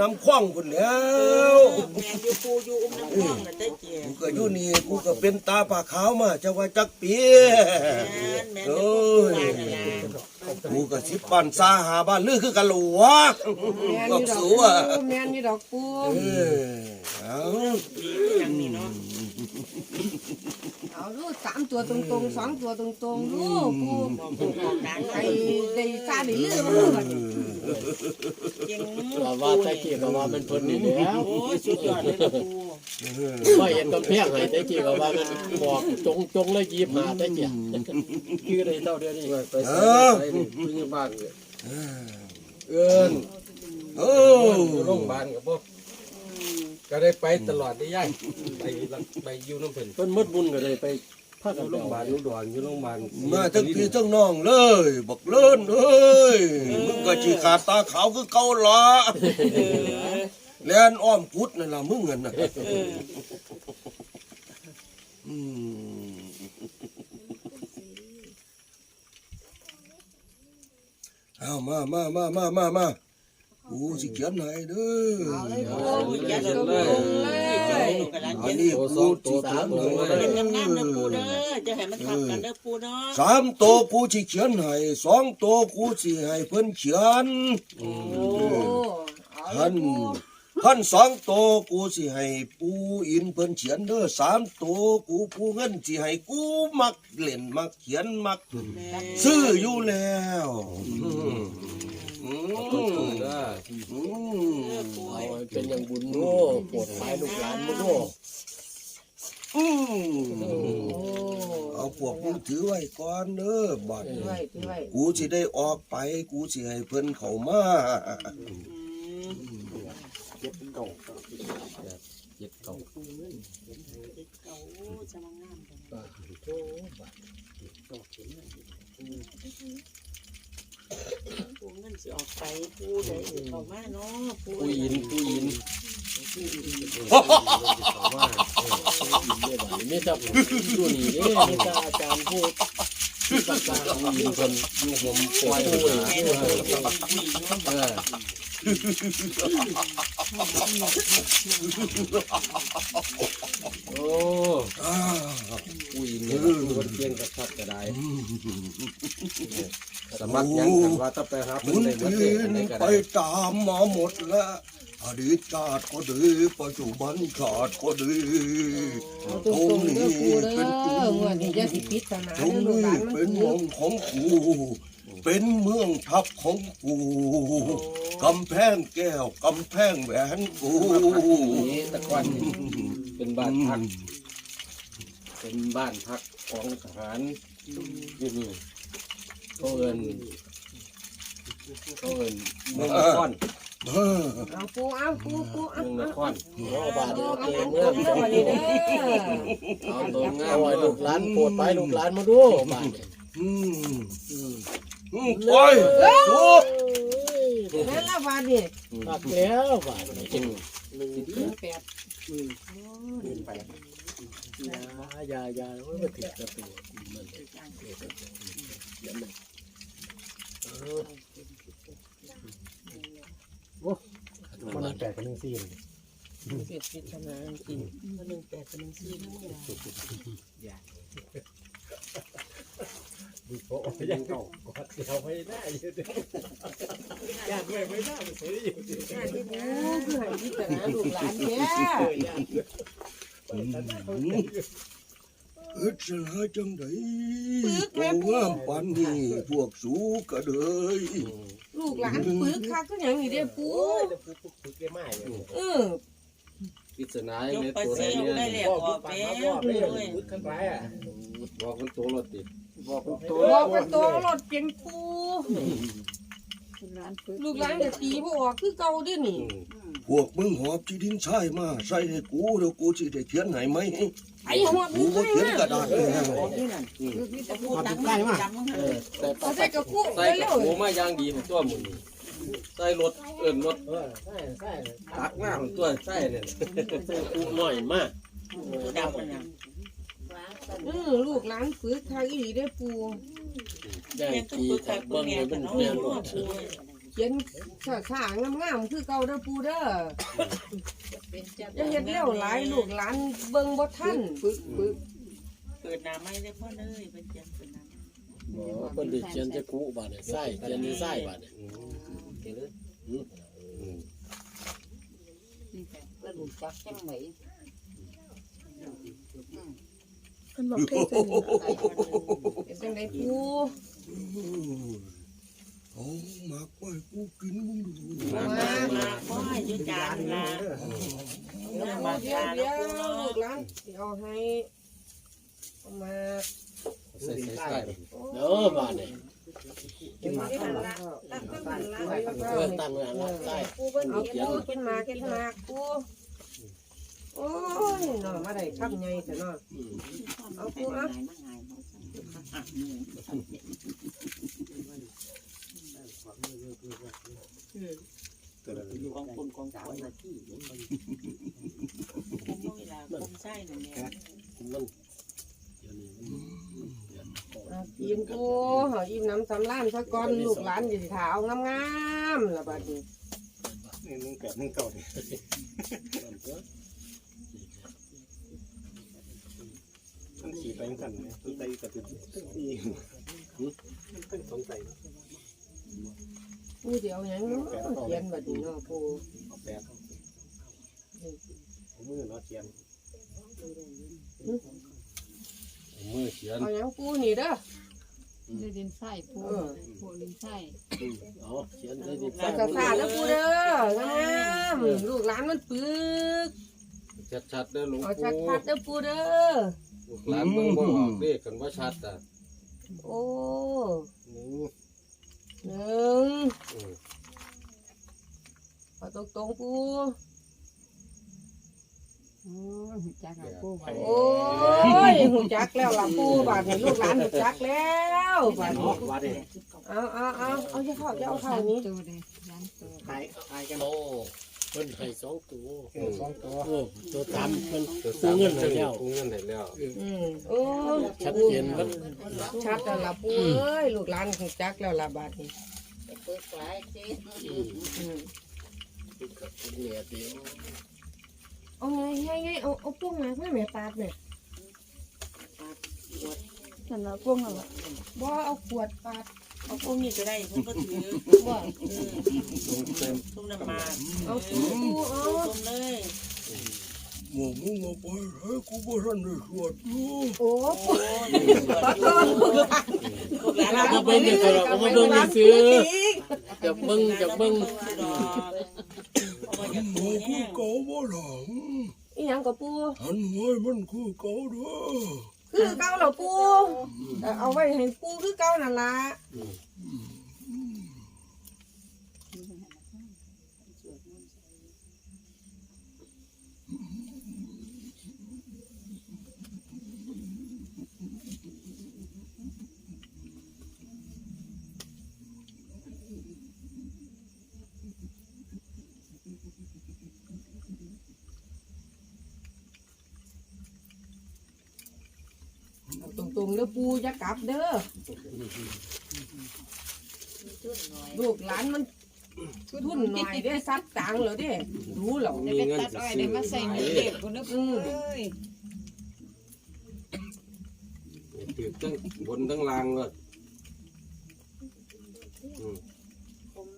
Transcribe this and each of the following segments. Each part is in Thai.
น้ำคว้างคนแล้วแม่อยู่ปูอยู่อุ้มน้ำพ่องกันได้เจียกูก็อยู่นี่กูก็เป็นตาปากขาวมาจะว่าจักปี แม่เออยู่้ปูยบ้านนั่นล่ะกูก็สิบบ้านซาหาบ้านลือคือกันหลวะแม่นก็อยู่ดอกสูปูอะแม่นอยู่ดอกปูเออเอาดีคืออย่างนี้เนาะเอาลูกสามตัวตรงๆสองตัวตรงๆลูกปูบอกปูบอกดังไอ้ได้ ซาได้ลือมาลูกบัดนี้เก่งว่าว่าตะกี้ก็ว่ามันเพิ่นนี่แหล้วโอ้ยสุดยอดเลยล่ะปูว่าเห็นกำแพงให้ตะกี้ก็ว่ามันบอกจงจงเลยยีบหาตะกี้คือได้เท่าเดียวนี้ไปใส่ใส่นี่ผู้ใหญ่บ้านเนี่ยเอิ้นเอออยู่โรงพยาบาลกับพวกก็ได้ไปตลอดได้ย่ายไปไปอยู่น้ำเพิ่นเพิ่นหมดบุญก็เลยไป พากันยู่โรงพยาบาลอยู่ดอนอยู่โรงพยาบาลมาทั้งพี่ทั้งน้องเลยบักเลินเอ้ยมึงก็จีขาดตาขาวคือเกาละแลนอ้อมพุดนั่นล่ะมึงอะนนะอืมเอามามามามามามา กูสิเขียนให้เด้อเอาเลยปูอย่าตเดินรเลยงๆเลยกำลังอัเย็นนนี้กูสิเขียนให้เป็นงามๆเด้อปูเด้อจะให้มันทับกันเด้อปูเนาะสามตัวกูสิเขียนให้สองตัวกูสิให้เพิ่นเขียนโอ้เอาเลท่ายนปูท่านสองตัวกูสิให้ปูอินเพิ่นเขียนเด้อสามตัวกูผู้เงินสิให้กูมักเล่นมักเขียนมักซื้ออยู่แล้ว อืมอืมเด้ออืมเป็นอย่างบุญโน่ปวดหลายลูกหลานมื้อโน่เอาพวกมึงถือไว้ก่อนเด้อบัดนี้กูสิได้ออกไป กูสิให้เพิ่นเขามาเจ็บเก่าเจ็บเก่าเก่าจะมางามปูเงิน สิออกไปปูได้สิเข้ามาเนาะปูผู้ยินผู้ยินมีแต่ผู้นี่เด้มีแต่อาจารย์ผู้ ที่ประกาศผู้ยินเพิ่นอยู่ผมปล่อยผู้แม่นี่เด้อปูผู้หญิงเออโอ้อุ้ยเนี่ยคนเก่งกับทัดก็ได้สมัครยังกันว่าถ้าไปหาหเพิ่นได้มาเวีเตะยนได้ก็ไปได้ตามหมาหมดแล้ว อดีตชาติก็ดีปัจจุบันชาติก็ดีเอาตรงๆเด้อปูเด้องวดนี้จะสิปิดศาสนาตรงเด้อลูกหนี้ลานมันเป็นปูเมืองของกูเป็นเมืองทับของกูกำแพงแก้วกำแพงแหวนกูนี่ตะกอนนี่เป็นบ้านพักเป็นบ้านพักของทหารอยู่นี่เขาเอินเขาเอินเมืองนครเออ เอาปูเอาปูปูเอาเมืองนเอาครโอ้บาดเอานี้เอาเงเอาเมื่อเอาเอาเอาตัวเอาเอาตัวงาเอาลูกหลานปรดไปลูกหลานมาดูบาดนี้อืมอืมโอ้ยสู้นั่นละบาดนี่ตักแล้วบาดนี้จริงหนึ่งแปดอย่าอย่าอย่าไม่ติดกระตูมันมันแปลกกันหนึ่ง สี่เลยปิดปิดศาสนาจริงมาหนึ่งแปดกับหนึ่งสี่นั่นแหละโอ้ยยังเก่าก็เขาไม่ได้อยู่ดิญาติไม่ไม่ได้เฉยอยู่ดิโอ้คือให้พิจารณาลูกหลานแท้อึดสลาจังไดโตงามปานนี้พวกสูกระเดย ลูกหลานปึกคักก็อย่างนี้เด้อปูโอ้ยจะปุ๊บปุ๊บปุ๊บได้ไหมเนี่ยเออปริศนายยกในไปตัวเซียวได้นี้แล้วพ่ออปุ๊อบกปากแล้มาวพ่อไม่เลยปุ๊บขึ้นไปอะบอกมันตัวรถติดบอกปุ๊บตัวบอกว่าโตรถเปียงปูลูกหลานจะตีบ่ออกคือเก่าเด้อนี่พวกมึงหอบที่ดินใช่มา ใส่ให้กูเดี๋ยวกูสิได้เขียนให้ไหม ไอ้หัวกูบ่เขียนกระดาษเลยนะจะพูดดังมากจังมั้งเออแต่เอาใส่กระปุกใส่กระปรงมาย่างดีของตัวมึงใส่รถเอิ้นรถตักหน้าของตัวใส่เนี่ยกูหน่อยมากดำมันนะเออลูกหลานปึกคักอีหลีเด้ปูแย่งแม่ต้องตีพูดจากับกเบิ้งแม่เลยกัมันเนาะแม่นรปูถ ขีขียนช้าๆงามๆคือเก่าเด้อปูเด้ออย่าเฮ็ดเร็วหลายลูกหลานเบิ่งบ่ทันเปิดหน้าไม้ได้พ่อเลยเป็นเจียนเปิดหน้าอ๋อเพิ่นได้เขียนจะกุบาดเนี่ยไส้เขียนที่ไส้บาดเนี่ยเห็นเลยแล้วลูกจักจังไหนเพิ่นบอกเทศเป็นเป็นจังได๋ปู เอาหมากไปกูกินมึงดูมามาพ่อให้ยุจานละเดี๋ยวเดี๋ยวเดี๋ยวลูกหลานสิเอาให้เอามาใส่ใส่ใส่เด้อบาดเนี่ยกินมาตั้งละตั้งตั้งละเออตั้งไว้ละไส้ปูเบิ่งเอาปูกินหมากกินหมากปูโอ้ยเนาะมาได้คำใหญ่เถอะเนาะเอา ปูเอาของคนของคนละที่ผมเวลาผมใช่นั่นแหละมันเอากินปูเฮาอิ่มน้ำสำล้านซะก่อนลูกหลานสิถาเอางามๆล่ะบัดนี้นี่นึ่งแปดนึ่งเก้าเนี่ยมันขี่ไปกันเนี่ยมันไปกับจุดสี่ตั้งสองใจ ปูเดียวหยังเนาะเขียนบัดนี้เนาะปูแปดมือเนาะเทียนมือเขียนเอาหยังปูนี่เด้อได้ดินไส้ปูเออปูดินไส้เอาเขียนใส่ที่ไส้เอาซ่าๆเด้อปูเด้องามลูกหลานมันปึกชัดๆเด้อหลวงเอาปู่ชัดๆเด้อปูเด้อลูกหลานเบิ่งบ่ออกเด้กันว่าชัดอะโอ้นี่ หนึ่งอืมเอาตรงๆปูโอ้ยหูจักหลายปูไว้โอ้ยหูจักแล้วล่ะปูบาดนี้ลูกหลานหูจักแล้วบาดนี้ว่าเด็เอาเอาเอาเอาจะเข้าจะเอาเข้านี้ตัวเลยยันตัวขายขายกันโอ้ เพิ่นให้สองตัวสองตัวเออตัวตามเพิ่นตัวกู้สามเงินให้แล้วกู้เงินให้แล้วอืมโอ้ชัดเจนมันชัดแล้วล่ะปูเอ้ยลูกหลานหูจักแล้วล่ะบาดนี้เปิดไว้เจ๊อืมกับเมียเดียวเอาไงไงไงเอาเอาปุ้งมาเพื่อแม่ปาดเนี่ยนั่นละพวกนั่นละบ่เอาขวดปาด เอาพวกนี้ก็ได้ผมก็ถือบ่ทุ่มน้ำมาเอาปูเอาต้มเลยหมูมึงเอาไปให้กูบ่ทันได้สวดอยู่โอ้ปูลูกหลานเอาเบิ่งเดี๋ยวเราเอามาเบิ่งซื้อจะเบิ่งจะเบิ่งเอาอย่างหมูนี้คือเก่าบ่หลังอีหยังกับปูหันไว้มันคือเก่าเด้อ คือเก่าเหรอปูแต่เอาไว้ให้ปูคือเก่านั่นล่ะ ตรงๆเด้อปูอย่ากลับเด้อลูกหลานมันทุนหน่อยได้ซัดตังค์เหรอเด้รู้เหรอมีเงินสิซื้อได้มาใส่หนึ่งเด็กคนนึกอืมถือทั้งบนทั้งล่างเลยอืม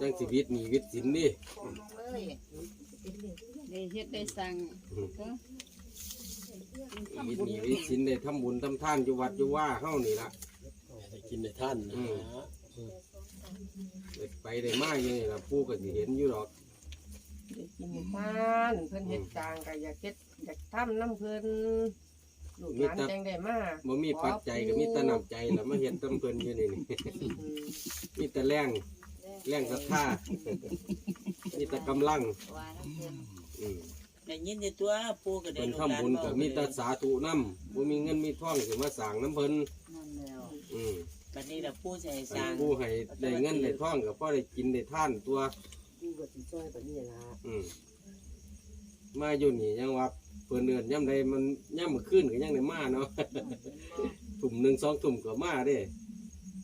จังชีวิตมีวิตสินนี่ได้เฮ็ดได้สั่ง ก็ชีวิตมีวิตสินได้ทำบุญทำทานอยู่วัดอยู่ว่าเฮานี่ละให้กินในท่านนะได้ไปได้มาอย่างนี้ละปู่ก็สิเห็นอยู่ดอก ได้กินทานเพิ่นเฮ็ดจางก็อยากเฮ็ดอยากทำน้ำเพิ่นลูกหลานจังได้มาบ่มีปัจจัยก็มีแต่น้ำใจละมาเห็นตำเพิ่นอยู่นี่นี่ อืมมีแต่แรงแรงศรัทธามีแต่กำลังว่าน้ำเพิ่นอืม แต่ยินในตัวปูก็ได้เพิ่นลูกหลานทำบุญก็มีแต่สาธุนำบ่มีเงินมีทองสิมาสร้างน้ำเพิ่นนั่นแล้วอืมบัดนี้เราปูใส่สร้างผู้ให้ได้เงินได้ทองก็พอได้กินได้ท่านตัว กูก็สิช่วยปานนี้ล่ะอืมมาอยู่นี่ยังว่าเพิ่นเดือนย่ำใดมันย่ำมื้อคืนก็ยังได้มาเนาะ ถุ่มหนึ่งสองถุ่มก็มาเด้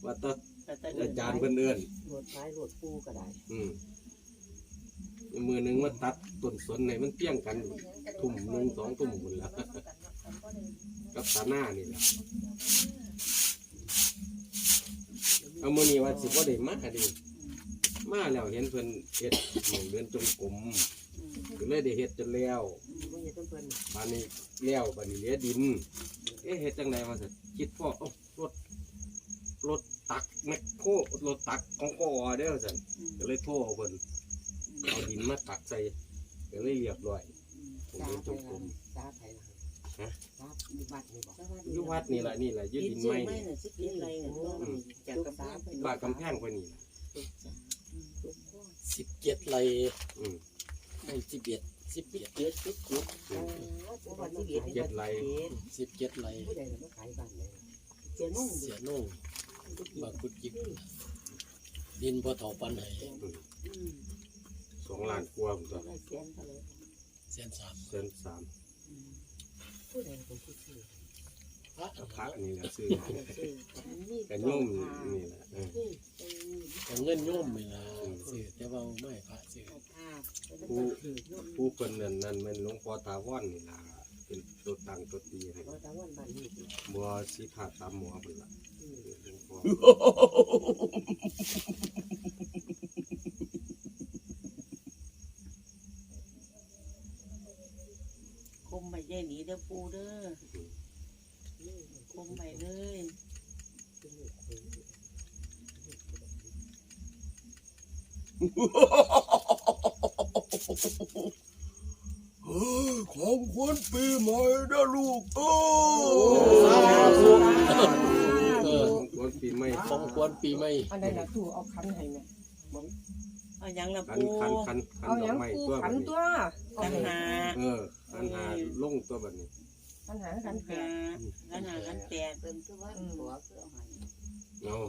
ว่าแตไปแต่แต่อาจารย์เพิ่นเอิ้นโหลดซ้ายโหลดปูก็ได้อืม มือหนึงมาตัดต้นสนในมันเปี้ยงกันทุ่มหนึ่งสองทุ่มหมดแล้วกับตาหน้านี่แหละเอามือนี้ว่าสิบ่ได้มาดิมาแล้วเห็นเพิ่นเฮ็ดหมองเดือนจงกรมก็เลยได้เฮ็ดจนแล้วบานนี้แล้วบานนี้เหลือดิน เอ๊ะเฮ็ดจังไดวะสิคิดพ่อเอ้รถรถตักแมคโครรถตักของกอเด้อสั่นก็เลยโทรเอาเพิ่น เอาดินมาตักใส่ก็เลยเรียบร้อยผมจ้าเดินจไปงกรมจ้าไปฮะจ้าอยู่วัดนี่บ่อยู่วัดนี่แหละนี่แหละอยืดกินดินซื้อไม้ไม่นี่น่ะสิกินอะไรเนี่ยต้องจากกระซ้าไปบ้านกำแพงไปนี่ล่ะสิบเจ็ดไรอืมไม่สิบเอ็ดสิบเอ็ดเจ็ดสิบเจ็ดอืมวัดที่เฮ็ดเจ็ดไรสิบเจ็ดไรผู้ใดมาขายบ้านไหนเจ้านุ่งเสียนุ่งบางกุดจิกดินพอเถาปันไหน สองล้านกว่าผมตัวได้เสียนเท่าไหร่เสียนสามเส้นสามผู้ใดเป็นผู้ซื้อพระกระพระนี่แหละซื้อมาซื้อมีกระย่อมนี่แหละเออแต่เงินโย่มไม่ละซื้อแต่ว่าไม่พระซื้อผู้ผู้คนนั้นนั่นมันหลวงพ่อตาว่อนนี่ล่ะเป็นตัวตังตัวตีให้บ่ตะวันบ้านนี้บัวสีขาดตามหมอเป็นละหลวงพ่อ คมไปแย่หนี เด้อปูเด้อคมไปเลยเออของขวัญปีใหม่นะลูกเออเออวันปีใหม่ของควรปีใหม่อันใดล่ะตู้เอาขันให้แม่ เอาหยังละคันปูคันคันคันเอาดหอยักงไม้ปูตัวขัแบบนนี้ตัวขันหาเออคันหาลงตัวแบบนี้ขันหาขันแปขันดหาขันหาขันแปดเป็นคือว่าหัวคือเอาให้เนาะ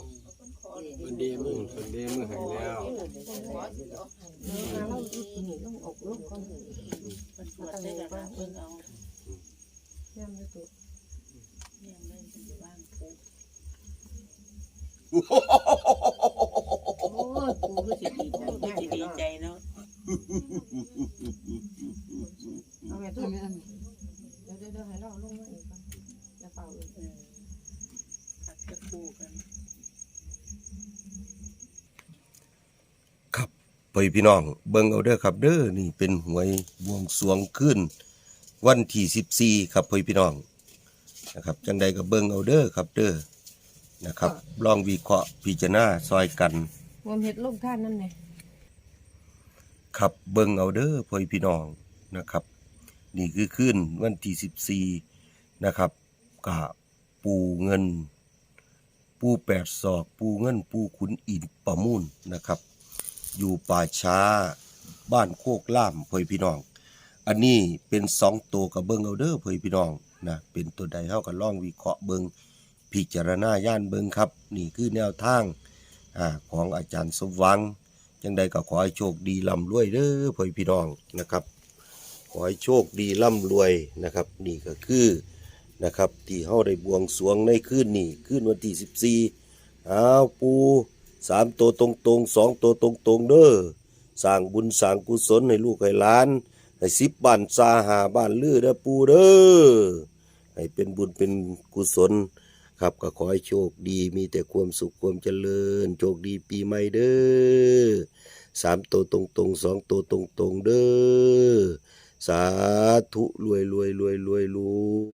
มันดีอืมึงมเป็นเด้มือใหายแล้วหัวสิเอาให้มาเราอีกนี่ต้องออกลูกก่อนเพิ่นตรวจได้กันนะเพิ่นเอาย่ำเลยตู้เนี่ยเล่นเป็นบ้างปูโอ้ยปูคือสิดีใจปูก็สิดีใจเนาะ เอาแม่ตู้เดี๋ยวเดี๋ยวเดี๋ยวให้เราลงมาอีกก่อนจะเป่าอีกเออขัดจะปูกัน ครับไปพี่น้อง เบิ่งเอาเด้อครับ เด้อนี่เป็นหวยบวงสรวงขึ้น วันที่สิบสี่ครับพี่พี่น้องนะครับจังใดก็เบิ่งเอาเด้อครับ เด้อนะครับ ลองวิเคราะห์พิจารณาซอยกัน รวมเห็ดลงท่านนั่นไง ครับเบิ่งเอาเด้อพ่อพี่น้องนะครับ นี่คือขึ้นวันที่สิบสี่นะครับกะปูเงิน ปูแปดศอก ปูเงิน ปูขุนอินประมูลนะครับ อยู่ป่าช้าบ้านโคกล่ามพ่อพี่น้อง อันนี้เป็นสองตัวกับเบิ่งเอาเด้อพ่อพี่น้องนะเป็นตัวใดเฮาก็ลองวิเคราะห์เบิงพิจารณาย่านเบิงครับ นี่คือแนวทางอของอาจารย์สมวัง จังใดก็ขอให้โชคดีร่ำรวยเด้อพ่อพี่น้องนะครับ ขอให้โชคดีร่ำรวยนะครับ นี่ก็คือนะครับ ที่เฮาได้บวงสรวงในคืนนี้คืนวันที่ 14อ้าวปูสามตัวตรงตรงสองตัวตรงตรงเด้อสร้างบุญสร้างกุศลให้ลูกให้หลาน ให้สิบบ้านซาหาบ้านลือเด้อปูเด้อให้เป็นบุญเป็นกุศล ครับก็ขอให้โชคดีมีแต่ความสุขความเจริญ โชคดีปีใหม่เด้อสามตัวตรงตรงๆสองตัวตรงตรงๆเด้อสาธุรวยรวยรวยรวยรวย